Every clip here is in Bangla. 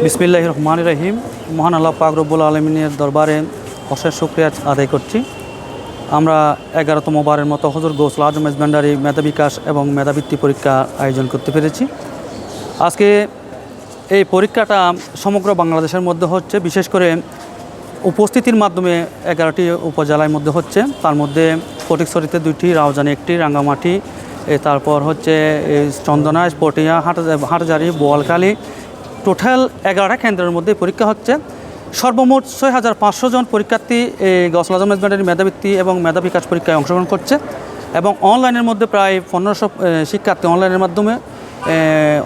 বিসমিল্লাহ রহমান রহিম। মহান আল্লাহ পাক রব্বুল আলমিনের দরবারে অশেষ শুক্রিয়া আদায় করছি। আমরা এগারোতম বারের মতো হজর গৌসল আজম মেজবান্ডারি মেধা বিকাশ এবং মেধাবৃত্তি পরীক্ষা আয়োজন করতে পেরেছি। আজকে এই পরীক্ষাটা সমগ্র বাংলাদেশের মধ্যে হচ্ছে, বিশেষ করে উপস্থিতির মাধ্যমে এগারোটি উপজেলার মধ্যে হচ্ছে। তার মধ্যে ফটিকছড়িতে দুইটি, রাউজানি একটি, রাঙ্গামাটি তারপর হচ্ছে চন্দনা পটিয়া, হাট হাটজারি বোয়ালখালী টোটাল এগারোটা কেন্দ্রের মধ্যে পরীক্ষা হচ্ছে। সর্বমোট ছয় হাজার পাঁচশো জন পরীক্ষার্থী এই গসল আজম মেজবান্ডারি মেধাবৃত্তি এবং মেধা বিকাশ পরীক্ষায় অংশগ্রহণ করছে এবং অনলাইনের মধ্যে প্রায় পনেরোশো শিক্ষার্থী অনলাইনের মাধ্যমে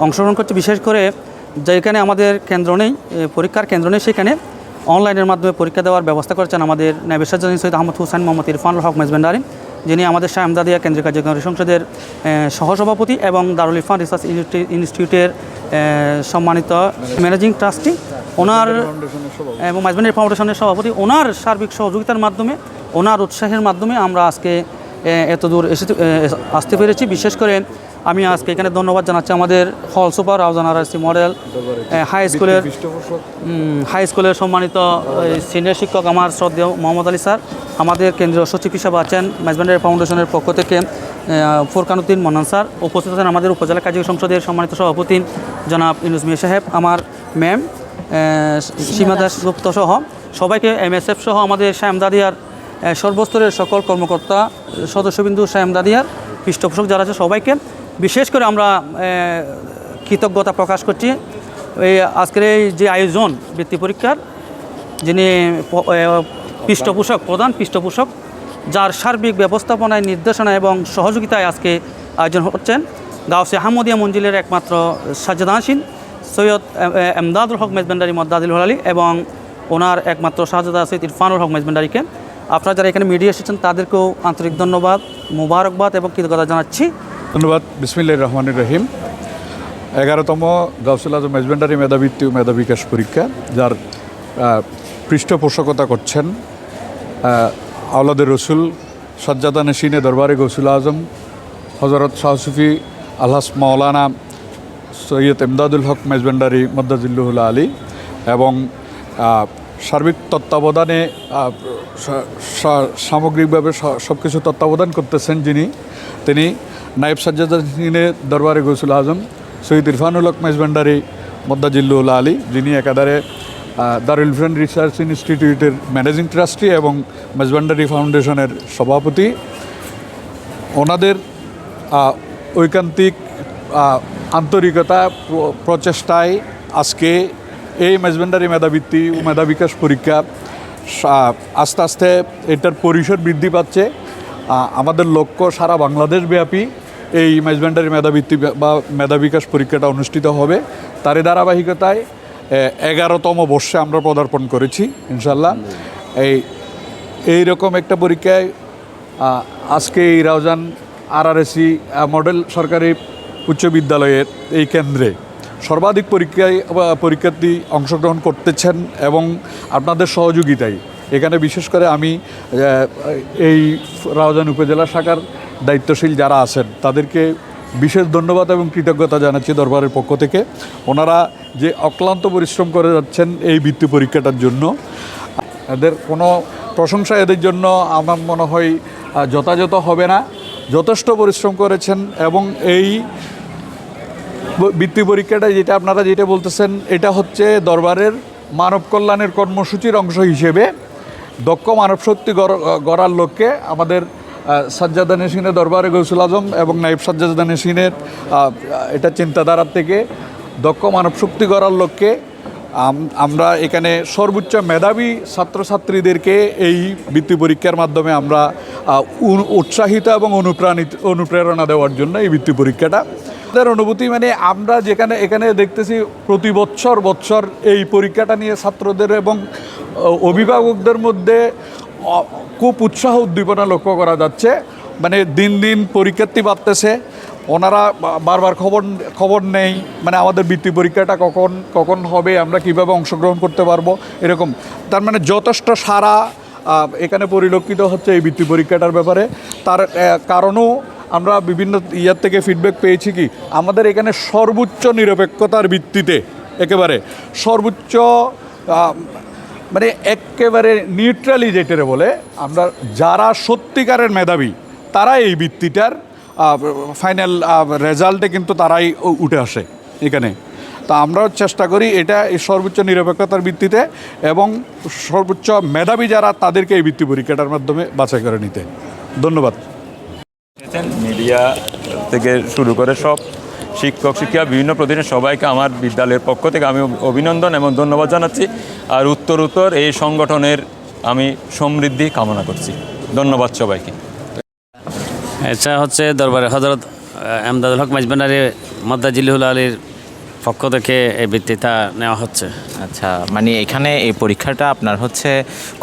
অংশগ্রহণ করছে। বিশেষ করে যেখানে আমাদের কেন্দ্র নেই পরীক্ষার কেন্দ্র নেই, সেখানে অনলাইনের মাধ্যমে পরীক্ষা দেওয়ার ব্যবস্থা করেছেন আমাদের নেবেশাজানী সৈয়দ আহমদ হুসাইন মোহাম্মদ ইরফানুল হক মেজবান্ডারি, যিনি আমাদের শাহ আমদাদিয়া কেন্দ্রীয় কার্যকরী সংসদের সহসভাপতি এবং দারুল ইরফান রিসার্চ ইনস্টিটিউটের সম্মানিত ম্যানেজিং ট্রাস্টি, ওনার এবং মাইজবান্ডারি ফাউন্ডেশনের সভাপতি, ওনার সার্বিক সহযোগিতার মাধ্যমে, ওনার উৎসাহের মাধ্যমে আমরা আজকে এত দূর এসে আসতে পেরেছি। বিশেষ করে আমি আজকে এখানে ধন্যবাদ জানাচ্ছি আমাদের hall super, Raozan RC model high স্কুলের হাই স্কুলের সম্মানিত সিনিয়র শিক্ষক আমার শ্রদ্ধেয় মোহাম্মদ আলী স্যার, আমাদের কেন্দ্রীয় সচিব হিসাবে আছেন মেজবান্ডারি ফাউন্ডেশনের পক্ষ থেকে। ফুরকানুদ্দিন মন্নান স্যার। উপস্থিত আছেন আমাদের উপজেলা কার্যকরী সংসদের সম্মানিত সভাপতি জনাব ইনুস মিয়া সাহেব আমার ম্যাম সীমা দাস। গুপ্ত সহ সবাইকে এমএসএফ সহ আমাদের শ্যামদাদিয়ার সর্বস্তরের সকল কর্মকর্তা সদস্যবিন্দু শ্যামদাদিয়ার পৃষ্ঠপোষক যারা আছে সবাইকে বিশেষ করে আমরা কৃতজ্ঞতা প্রকাশ করছি। এই আজকের এই যে আয়োজন বৃত্তি পরীক্ষার যিনি পৃষ্ঠপোষক প্রধান পৃষ্ঠপোষক যার সার্বিক ব্যবস্থাপনায় নির্দেশনা এবং সহযোগিতায় আজকে আয়োজন হচ্ছেন গাউসে আহমদিয়া মঞ্জিলের একমাত্র সাজ্জাদাসীন সৈয়দ এমদাদুল হক মেজবান্ডারি মদ্দাদিল হলালি এবং ওনার একমাত্র শাহজাদা সৈয়দ ইরফানুল হক মেজবেন্ডারিকে। আপনারা যারা এখানে মিডিয়া এসেছেন, তাদেরকেও আন্তরিক ধন্যবাদ, মুবারকবাদ এবং কৃতজ্ঞতা জানাচ্ছি। ধন্যবাদ। বিসমিল্লা রহমান রহিম। এগারোতম গাউসুল আজম মেজবেন্ডারি মেধাবৃত্তি ও মেধা বিকাশ পরীক্ষা, যার পৃষ্ঠপোষকতা করছেন আহ, আওলাদের রসুল সজ্জাদা নসিনে দরবারে গৌসুল আজম হজরত শাহসুফি আলহাস মাওলানা সৈয়দ এমদাদুল হক মেজবেন্ডারি মদ্দাজুল্লুহুল্লা আলী এবং সার্বিক তত্ত্বাবধানে সামগ্রিকভাবে সব কিছু তত্ত্বাবধান করতেছেন যিনি তিনি নায়েব সাজ্জাদিনে দরবারে গৌসুল আজম সৈয়দ ইরফানুল হক মেজবেন্ডারি মদ্দাজিল্লুল্লা আলী যিনি একাধারে দারুল ইরফান রিসার্চ ইনস্টিটিউটের ম্যানেজিং ট্রাস্টি এবং মেজবান্ডারি ফাউন্ডেশনের সভাপতি। ওনাদের ঐকান্তিক আন্তরিকতা প্রচেষ্টায় আজকে এই মেজবেন্ডারি মেধাবৃত্তি ও মেধা বিকাশ পরীক্ষা আস্তে আস্তে এটার পরিসর বৃদ্ধি পাচ্ছে। আমাদের লক্ষ্য সারা বাংলাদেশ ব্যাপী এই মেজবেন্ডারি মেধাবৃত্তি বা মেধা বিকাশ পরীক্ষাটা অনুষ্ঠিত হবে। তারই ধারাবাহিকতায় এগারোতম বর্ষে আমরা পদার্পণ করেছি ইনশাল্লাহ এই এই রকম একটা পরীক্ষায় আজকে এই রাউজান আরআরএসি মডেল সরকারি উচ্চ বিদ্যালয়ের এই কেন্দ্রে সর্বাধিক পরীক্ষায় পরীক্ষার্থী অংশগ্রহণ করতেছেন এবং আপনাদের সহযোগিতায়। এখানে বিশেষ করে আমি এই রাউজান উপজেলা শাখার দায়িত্বশীল যারা আছেন, তাদেরকে বিশেষ ধন্যবাদ এবং কৃতজ্ঞতা জানাচ্ছি দরবারের পক্ষ থেকে। ওনারা যে অক্লান্ত পরিশ্রম করে যাচ্ছেন এই বৃত্তি পরীক্ষাটার জন্য। এদের কোনো প্রশংসা এদের জন্য আমার মনে হয় যথাযথ হবে না। যথেষ্ট পরিশ্রম করেছেন এবং এই বৃত্তি পরীক্ষাটা যেটা আপনারা যেটা বলতেছেন, এটা হচ্ছে দরবারের মানব কল্যাণের কর্মসূচির অংশ হিসেবে দক্ষ মানবশক্তি গড়- গড়ার লক্ষ্যে আমাদের সাজ্জাদা নেসিনের দরবারে গৌসুল আজম এবং নাইব সাজ্জাদা নেসিনের এটা চিন্তাধারার থেকে দক্ষ মানব শক্তি গড়ার লক্ষ্যে আমরা এখানে সর্বোচ্চ মেধাবী ছাত্রছাত্রীদেরকে এই বৃত্তি পরীক্ষার মাধ্যমে আমরা উৎসাহিত এবং অনুপ্রাণিত, অনুপ্রেরণা দেওয়ার জন্য এই বৃত্তি পরীক্ষাটা। আমাদের অনুভূতি মানে আমরা যেখানে, এখানে দেখতেছি প্রতি বছর বছর এই পরীক্ষাটা নিয়ে ছাত্রদের এবং অভিভাবকদের মধ্যে খুব উৎসাহ উদ্দীপনা লক্ষ্য করা যাচ্ছে। মানে দিন দিন পরীক্ষার্থী বাড়তেছে ওনারা বারবার খবর খবর নেই মানে আমাদের বৃত্তি পরীক্ষাটা কখন কখন হবে, আমরা কীভাবে অংশগ্রহণ করতে পারব, এরকম। তার মানে যথেষ্ট সারা এখানে পরিলক্ষিত হচ্ছে এই বৃত্তি পরীক্ষাটার ব্যাপারে। তার কারণও আমরা বিভিন্ন ইয়ার থেকে ফিডব্যাক পেয়েছি কি, আমাদের এখানে সর্বোচ্চ নিরপেক্ষতার ভিত্তিতে, একেবারে সর্বোচ্চ মানে একেবারে নিউট্রালি যেটারে বলে, আমরা যারা সত্যিকারের মেধাবী তারা এই বৃত্তিটার ফাইনাল রেজাল্টে কিন্তু তারাই উঠে আসে এখানে। তা আমরাও চেষ্টা করি এটা এই সর্বোচ্চ নিরপেক্ষতার ভিত্তিতে এবং সর্বোচ্চ মেধাবী যারা, তাদেরকে এই বৃত্তি পরীক্ষাটার মাধ্যমে বাছাই করে নিতে। ধন্যবাদ। মিডিয়া থেকে শুরু করে সব শিক্ষক, শিক্ষিকা, বিভিন্ন প্রতিষ্ঠান সবাইকে আমার বিদ্যালয়ের পক্ষ থেকে আমি অভিনন্দন এবং ধন্যবাদ জানাচ্ছি। আর উত্তর উত্তর, এই সংগঠনের আমি সমৃদ্ধি কামনা করছি। ধন্যবাদ সবাইকে। এটা হচ্ছে দরবারে হজরত আহমদাদুল হক মাজবানারে মাদ্দা জিল্লুল আলীর পক্ষ থেকে এই বৃত্তিটা নেওয়া হচ্ছে। আচ্ছা মানে এখানে এই পরীক্ষাটা আপনার হচ্ছে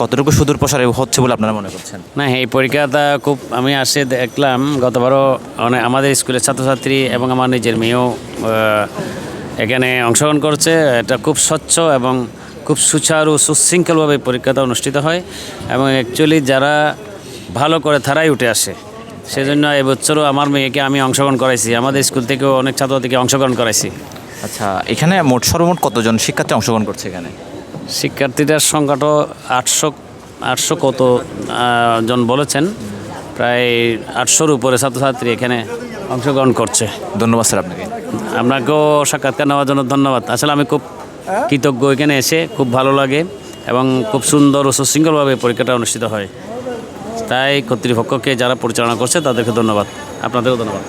কতটুকু সুদূর প্রসারে হচ্ছে বলে আপনারা মনে করছেন? না এই পরীক্ষাটা খুব আমি আসে দেখলাম গতবারও অনেক আমাদের স্কুলের ছাত্রছাত্রী এবং আমার নিজের মেয়েও এখানে অংশগ্রহণ করছে। এটা খুব স্বচ্ছ এবং খুব সুচারু সুশৃঙ্খলভাবে পরীক্ষাটা অনুষ্ঠিত হয় এবং অ্যাকচুয়ালি যারা ভালো করে তারাই উঠে আসে সেজন্য এবছরও আমার মেয়েকে আমি অংশগ্রহণ করাইছি। আমাদের স্কুল থেকেও অনেক ছাত্রছাত্রীকে অংশগ্রহণ করাইছি। আচ্ছা এখানে মোট সর্বমোট কতজন শিক্ষার্থী অংশগ্রহণ করছে এখানে? শিক্ষার্থীদের সংখ্যাটা আটশো আটশো কত জন বলেছেন। প্রায় আটশোর উপরে ছাত্রছাত্রী এখানে অংশগ্রহণ করছে। ধন্যবাদ স্যার আপনাকে। আপনাকেও সাক্ষাৎকার নেওয়ার জন্য ধন্যবাদ। আসলে আমি খুব কৃতজ্ঞ এখানে এসে খুব ভালো লাগে এবং খুব সুন্দর ও সুশৃঙ্খলভাবে পরীক্ষাটা অনুষ্ঠিত হয়। তাই কর্তৃপক্ষকে যারা পরিচালনা করছে তাদেরকে ধন্যবাদ। আপনাদেরও ধন্যবাদ।